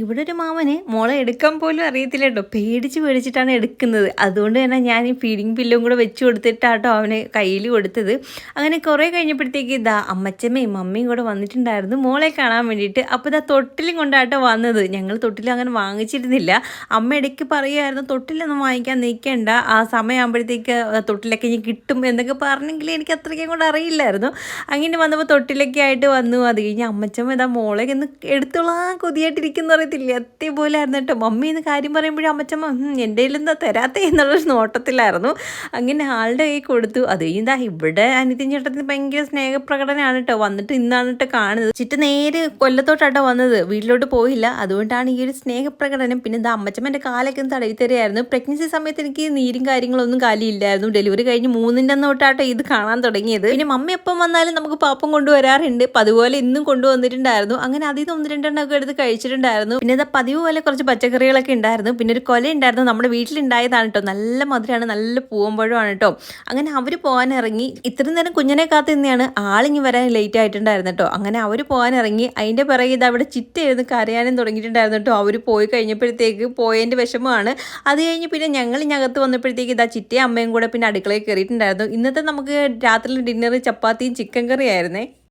ഇവിടെ ഒരു മാമന് മോളെ എടുക്കാൻ പോലും അറിയത്തില്ല കേട്ടോ. പേടിച്ച് പേടിച്ചിട്ടാണ് എടുക്കുന്നത്. അതുകൊണ്ട് തന്നെ ഞാൻ ഈ ഫീഡിങ് പില്ലും കൂടെ വെച്ച് കൊടുത്തിട്ടാട്ടോ അവന് കയ്യിൽ കൊടുത്തത്. അങ്ങനെ കുറേ കഴിഞ്ഞപ്പോഴത്തേക്ക് ഇതാ അമ്മച്ചമ്മയും മമ്മിയും കൂടെ വന്നിട്ടുണ്ടായിരുന്നു മോളെ കാണാൻ വേണ്ടിയിട്ട്. അപ്പോൾ ഇതാ തൊട്ടിലും കൊണ്ടാട്ടോ വന്നത്. ഞങ്ങൾ തൊട്ടിൽ അങ്ങനെ വാങ്ങിച്ചിരുന്നില്ല. അമ്മ ഇടയ്ക്ക് പറയുമായിരുന്നു തൊട്ടിലൊന്നും വാങ്ങിക്കാൻ നിൽക്കേണ്ട. ആ സമയമാകുമ്പോഴത്തേക്ക് തൊട്ടിലൊക്കെ ഇനി കിട്ടും എന്നൊക്കെ പറഞ്ഞെങ്കിൽ എനിക്ക് അത്രയ്ക്കും കൂടെ അറിയില്ലായിരുന്നു. അങ്ങനെ വന്നപ്പോൾ തൊട്ടിലൊക്കെ ആയിട്ട് വന്നു. അത് കഴിഞ്ഞ് അമ്മച്ചമ്മ ഇതാ മോളെ ഒന്ന് എടുത്തോളാം കൊതിയായിട്ടിരിക്കുന്ന അറിയത്തില്ല. അതേപോലെ ആയിരുന്നു കേട്ടോ. മമ്മി എന്ന് കാര്യം പറയുമ്പോഴും അമ്മച്ചമ്മ "ഉം, എന്റെ കയ്യിലെന്താ തരാത്ത? എന്നുള്ളൊരു നോട്ടത്തിലായിരുന്നു. അങ്ങനെ ആളുടെ കൈ കൊടുത്തു. അത് കഴിഞ്ഞാ ഇവിടെ അനിത്യൻ ചേട്ടത്തിന് ഭയങ്കര സ്നേഹപ്രകടനമാണ് കേട്ടോ. വന്നിട്ട് ഇന്നാണ് കേട്ടോ കാണുന്നത്. ചിറ്റ് നേരെ കൊല്ലത്തോട്ടാട്ടോ വന്നത്. വീട്ടിലോട്ട് പോയില്ല. അതുകൊണ്ടാണ് ഈ ഒരു സ്നേഹപ്രകടനം. പിന്നെ ഇത് അമ്മച്ചമ്മന്റെ കാലൊക്കെ ഒന്ന് തടവി തരുമായിരുന്നു പ്രഗ്നൻസി സമയത്ത് എനിക്ക് നീരും കാര്യങ്ങളൊന്നും കാലിയില്ലായിരുന്നു ഡെലിവറി കഴിഞ്ഞ് മൂന്നിന്റെ തൊട്ടാട്ടോ ഇത് കാണാൻ തുടങ്ങിയത്. പിന്നെ മമ്മി എപ്പം വന്നാലും നമുക്ക് പാപ്പം കൊണ്ടുവരാറുണ്ട്. അപ്പം അതുപോലെ ഇന്നും കൊണ്ടുവന്നിട്ടുണ്ടായിരുന്നു. അങ്ങനെ അതിൽ നിന്ന് ഒന്ന് രണ്ടെണ്ണമൊക്കെ എടുത്ത് കഴിച്ചിട്ടുണ്ടായിരുന്നു. പിന്നെ ഇതാ പതിവ് പോലെ കുറച്ച് പച്ചക്കറികളൊക്കെ ഉണ്ടായിരുന്നു. പിന്നെ ഒരു കൊല ഉണ്ടായിരുന്നു. നമ്മുടെ വീട്ടിലുണ്ടായതാണ് കേട്ടോ നല്ല മധുരമാണ് നല്ല പൂവമ്പഴമാണ് കേട്ടോ അങ്ങനെ അവർ പോകാൻ ഇറങ്ങി ഇത്രയും നേരം കുഞ്ഞിനെ കാത്ത് തന്നെയാണ് ആളിങ്ങി വരാൻ ലേറ്റ് ആയിട്ടുണ്ടായിരുന്നു കേട്ടോ അങ്ങനെ അവർ പോകാൻ ഇറങ്ങി അതിന്റെ പിറകെ ഇത് അവിടെ ചിറ്റായിരുന്നു കരയാനും തുടങ്ങിയിട്ടുണ്ടായിരുന്നു കേട്ടോ അവർ പോയി കഴിഞ്ഞപ്പോഴത്തേക്ക് പോയതിന്റെ വിഷമമാണ്. അത് കഴിഞ്ഞ് പിന്നെ ഞങ്ങൾ ഇങ്ങകത്ത് വന്നപ്പോഴത്തേക്ക് ഇതാ ചിറ്റയും അമ്മയും കൂടെ പിന്നെ അടുക്കളയിൽ കയറിയിട്ടുണ്ടായിരുന്നു ഇന്നത്തെ നമുക്ക് രാത്രി ഡിന്നർ ചപ്പാത്തിയും ചിക്കൻ കറിയായിരുന്നേ